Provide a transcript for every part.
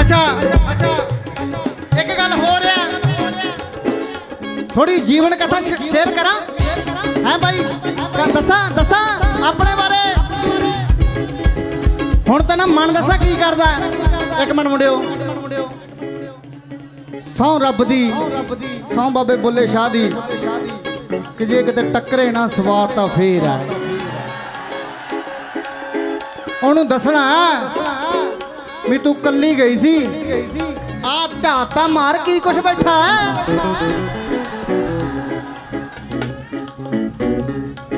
ਅੱਛਾ ਅੱਛਾ। ਇੱਕ ਗੱਲ ਹੋ ਰਿਹਾ ਥੋੜੀ ਜੀਵਨ ਕਥਾ ਸ਼ੇਅਰ ਕਰਾਂ। ਹੈ ਭਾਈ ਦੱਸਾਂ ਦੱਸਾਂ ਆਪਣੇ ਬਾਰੇ? ਹੁਣ ਤਾਂ ਨਾ ਮਨ ਦੱਸਾਂ ਕੀ ਕਰਦਾ। ਇੱਕ ਮਿੰਟ ਮੁੰਡਿਓ। ਸੌ ਰੱਬ ਦੀ, ਸੌ ਬਾਬੇ ਬੁੱਲੇ ਸ਼ਾਹ ਦੀ। ਕਿ ਜੇ ਕਿਤੇ ਟੱਕਰੇ ਨਾ ਸਵਾਦ ਤਾਂ ਫੇਰ ਆ। ਉਹਨੂੰ ਦੱਸਣਾ। ਵੀ ਤੂੰ ਕੱਲੀ ਗਈ ਸੀ। ਆ ਝਾਤਾ ਮਾਰ ਕੀ ਕੁਛ ਬੈਠਾ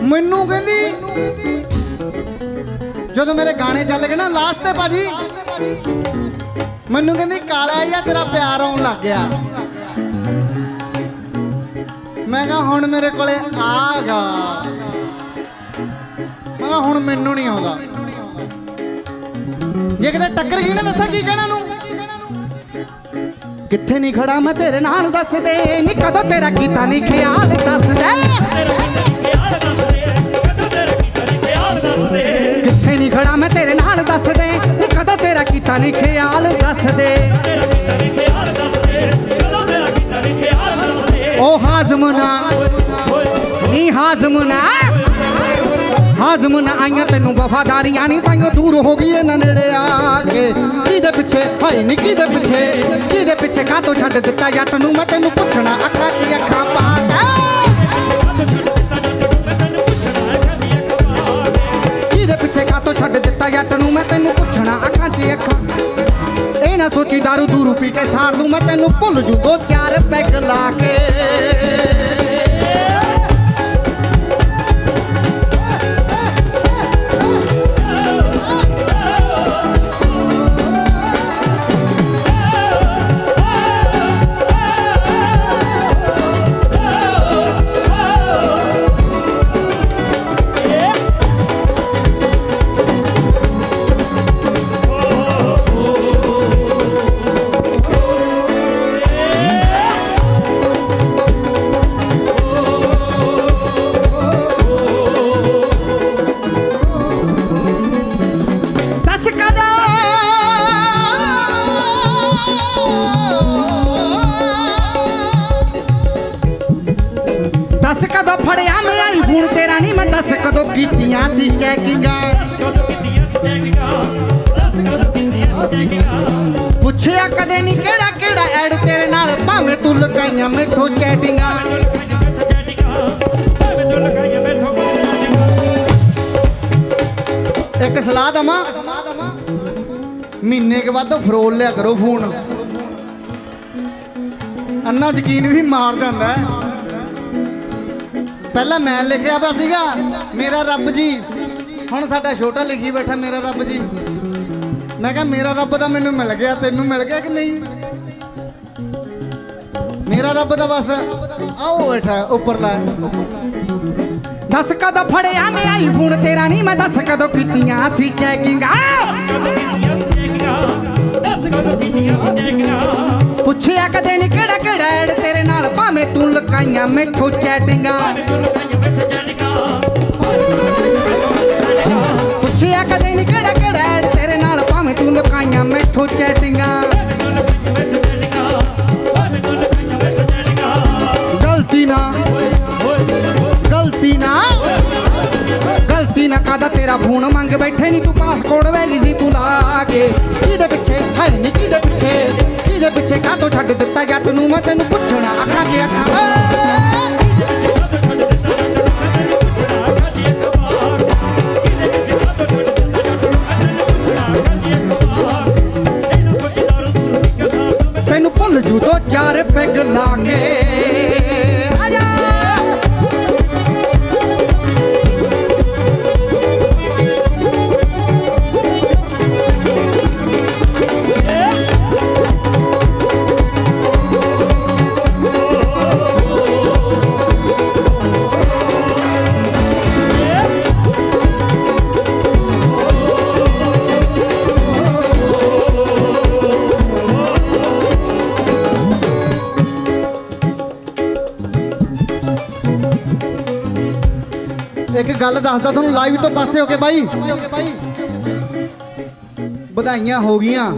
ਮੈਨੂੰ ਕਹਿੰਦੀ, ਜਦੋਂ ਮੇਰੇ ਗਾਣੇ ਚੱਲ ਗਏ ਨਾ ਲਾਸਟ ਤੇ ਭਾਜੀ, ਮੈਨੂੰ ਕਹਿੰਦੀ, ਕਾਲਾ ਜਾਂ ਤੇਰਾ ਪਿਆਰ ਆਉਣ ਲੱਗ ਗਿਆ। ਮੈਂ ਕਿਹਾ, ਹੁਣ ਮੇਰੇ ਕੋਲੇ ਆ ਗਾ। ਮੈਂ ਕਿਹਾ, ਹੁਣ ਮੈਨੂੰ ਨਹੀਂ ਆਉਂਦਾ। ਜੇ ਕਿਤੇ ਟੱਕਰ ਗਈ ਨਾ ਦੱਸਾਂ ਕੀ ਕਹਿਣਾ ਨੂੰ? ਕਿੱਥੇ ਨਹੀਂ ਖੜਾ ਮੈਂ ਤੇਰੇ ਨਾਲ ਦੱਸ ਦੇ ਨੀ ਕਦੋਂ ਤੇਰਾ ਕੀਤਾ ਨਹੀਂ ਖਿਆਲ ਦੱਸ ਦੇ ਕਿੱਥੇ ਨਹੀਂ ਖੜਾ ਮੈਂ ਤੇਰੇ ਨਾਲ ਦੱਸ ਦੇ ਨੀ ਕਦੋਂ ਤੇਰਾ ਕੀਤਾ ਨਹੀਂ ਖਿਆਲ ਦੱਸ ਦੇ ਉਹ ਹਾਜ਼ਮਨਾ ਨੀ। ਹਾਜ਼ਮਨਾ ਹਾਜ਼ਮਨਾ ਆਈਆਂ ਤੈਨੂੰ ਵਫਾਦਾਰੀਆਂ ਨਹੀਂ ਤਾਈਓ ਦੂਰ ਹੋ ਗਈ ਇਹਨਾਂ ਨੇੜੇ ਆ ਕੇ। ਕਿਹਦੇ ਪਿੱਛੇ, ਹਾਏ ਨੀ ਕਿਹਦੇ ਪਿੱਛੇ? ਕਿਹਦੇ ਪਿੱਛੇ ਕਾਹਤੋਂ ਛੱਡ ਦਿੱਤਾ ਜੱਟ ਨੂੰ? ਮੈਂ ਤੈਨੂੰ ਪੁੱਛਣਾ, ਅੱਖਾਂ 'ਚ ਅੱਖਾਂ ਪਾ ਕੇ। ਕਿਹਦੇ ਪਿੱਛੇ ਕਾਤੋਂ ਛੱਡ ਦਿੱਤਾ ਜੱਟ ਨੂੰ? ਮੈਂ ਤੈਨੂੰ ਪੁੱਛਣਾ, ਅੱਖਾਂ 'ਚ ਅੱਖਾਂ। ਇਹ ਨਾ ਸੋਚੀ ਦਾਰੂ ਦੂਰੂ ਪੀ ਕੇ ਸਾਰ ਦੂੰ ਮੈਂ ਤੈਨੂੰ ਭੁੱਲ ਜੂ ਦੋ ਚਾਰ ਪੈਗ ਲਾ ਕੇ। ਕੀਤੀਆਂ ਸੀ ਚੈਕਿੰਗਾਂ। ਪੁੱਛਿਆ ਕਦੇ ਨਹੀਂ ਕਿਹੜਾ ਕਿਹੜਾ ਐਡ ਤੇਰੇ ਨਾਲ, ਭਾਵੇਂ ਤੂੰ ਲਗਾਈਆਂ ਮੈਥੋਂ ਚੈਟਿੰਗਾਂ। ਇੱਕ ਸਲਾਹ ਦਵਾਂ? ਮਹੀਨੇ ਕੇ ਬਾਅਦ ਫਰੋਲ ਲਿਆ ਕਰੋ ਫੋਨ। ਅੰਨਾ ਯਕੀਨ ਵੀ ਮਾਰ ਜਾਂਦਾ ਹੈ। ਪਹਿਲਾਂ ਮੈਂ ਲਿਖਿਆ ਵਾ ਸੀਗਾ ਮੇਰਾ ਰੱਬ ਜੀ। ਹੁਣ ਸਾਡਾ ਛੋਟਾ ਲਿਖੀ ਬੈਠਾ ਮੇਰਾ ਰੱਬ ਜੀ। ਮੈਂ ਕਿਹਾ ਮੇਰਾ ਰੱਬ ਤਾਂ ਮੈਨੂੰ ਮਿਲ ਗਿਆ ਤੈਨੂੰ ਮਿਲ ਗਿਆ ਕਿ ਨਹੀਂ? ਮੇਰਾ ਰੱਬ ਤਾਂ ਬਸ ਆਓ ਬੈਠਾ ਉੱਪਰਲਾ। ਦੱਸ ਕਦੋਂ ਫੜਿਆ ਮੈਂ ਆਈਫੋਨ ਤੇਰਾ ਨਹੀਂ ਮੈਂ ਦੱਸ ਕਦੋਂ ਕੀਤੀਆਂ ਸੀ ਚੈਕਿੰਗਾਂ ਪੁੱਛਿਆ ਕਦੇ ਨਹੀਂ ਕਿਹੜਾ ਕਿਹੜਾ ਐਡ ਤੂੰ ਲਕਾਈਆਂ ਮੈਥੋਂ ਚੈਟਿੰਗਾਂ। ਪੁੱਛਿਆ ਕਦੇ ਨਹੀਂ ਕਿਹੜਾ ਕਿਹੜਾ ਤੇਰੇ ਨਾਲ, ਭਾਵੇਂ ਤੂੰ ਲਕਾਈਆਂ ਮੈਥੋਂ ਚੈਟਿੰਗਾਂ। ਗਲਤੀ ਨਾ ਗਲਤੀ ਨਾ ਗਲਤੀ ਨਾ ਕਾਦਾ ਤੇਰਾ ਫੋਨ ਮੰਗ ਬੈਠੇ ਨਹੀਂ ਤੂੰ ਪਾਸਪੋਰਟ ਵੇਲੀ ਸੀ ਭੁਲਾ ਕੇ। ਕਿਹਦੇ ਪਿੱਛੇ, ਹੈ ਨਹੀਂ ਕਿਹਦੇ ਪਿੱਛੇ। ਦੇ ਪਿੱਛੇ ਕਾਹਤੋਂ ਛੱਡ ਦਿੱਤਾ ਜੱਟ ਨੂੰ ਮੈਂ ਤੈਨੂੰ ਪੁੱਛਣਾ ਅੱਖਾਂ 'ਚ ਅੱਖਾਂ। ਇੱਕ ਗੱਲ ਦੱਸਦਾ ਤੁਹਾਨੂੰ ਲਾਈਵ ਤੋਂ ਪਾਸੇ ਹੋ ਕੇ ਬਾਈ। ਵਧਾਈਆਂ ਹੋ ਗਈਆਂ।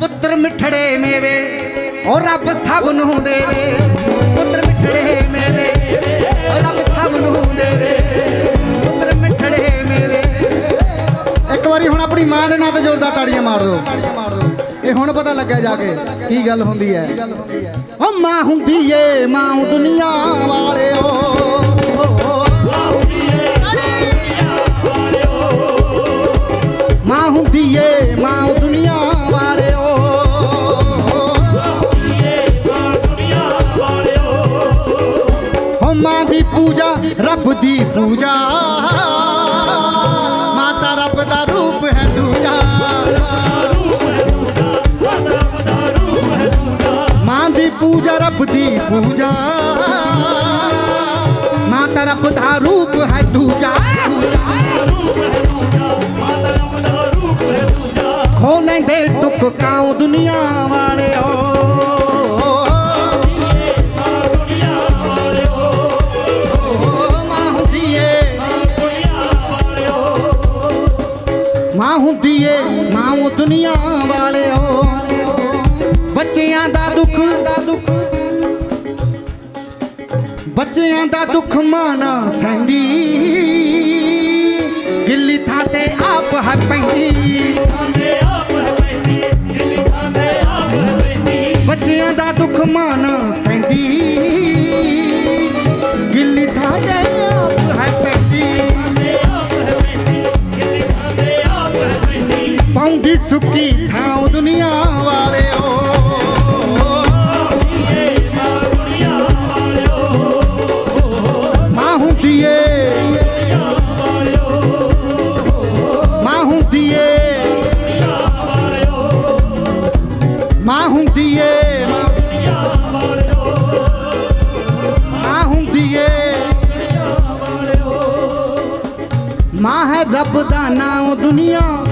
ਪੁੱਤਰ ਮਿੱਠੜੇ ਮੇਰੇ, ਉਹ ਰੱਬ ਸਭ ਨੂੰ ਦੇਵੇ। ਪੁੱਤਰ ਮਿੱਠੜੇ ਮੇਰੇ, ਉਹ ਰੱਬ ਸਭ ਨੂੰ ਦੇਵੇ। ਇੱਕ ਵਾਰੀ ਹੁਣ ਆਪਣੀ ਮਾਂ ਦੇ ਨਾਂ ਤੇ ਜ਼ੋਰਦਾਰ ਤਾੜੀਆਂ ਮਾਰ ਦਿਓ। ਇਹ ਹੁਣ ਪਤਾ ਲੱਗਿਆ ਜਾ ਕੇ ਕੀ ਗੱਲ ਹੁੰਦੀ ਹੈ। ਉਹ ਮਾਂ ਹੁੰਦੀ ਏ, ਮਾਂ ਦੁਨੀਆ ਵਾਲਿਓ। ਮਾਂ ਹੁੰਦੀ ਏ, ਮਾਂ ਦੁਨੀਆ ਵਾਲਿਓ। ਹੋ ਮਾਂ ਦੀ ਪੂਜਾ, ਰੱਬ ਦੀ ਪੂਜਾ। ਪੂਜਾ ਰੱਬ ਦੀ ਪੂਜਾ। ਮਾਤਾ ਰੱਬ ਦਾ ਰੂਪ ਹੈ ਦੂਜਾ। ਖੋ ਲੈਂਦੇ ਟੁੱਕ ਕਾਉ ਦੁਨੀਆ ਵਾਲਿਓ। ਮਾਂ ਹੁੰਦੀ ਏ। ਮਾਂ ਦੁਨੀਆ ਬੱਚਿਆਂ ਦਾ ਦੁੱਖ ਮਾਂ ਨਾ ਗਿੱਲੀ ਥਾਂ ਤੇ ਆਪ ਹੈ ਪੈਂਦੀ। ਬੱਚਿਆਂ ਦਾ ਦੁੱਖ ਮਾਂ ਨਾ ਗਿੱਲੀ ਥਾਂ ਤੇ ਆਪ ਹੈ ਪੈਂਦੀ। ਪਾਉਂਦੀ ਸੁੱਕੀ ਥਾਂ ਉਹ ਦੁਨੀਆ ਵਾਲਿਓ। ਮਾਂ ਹੈ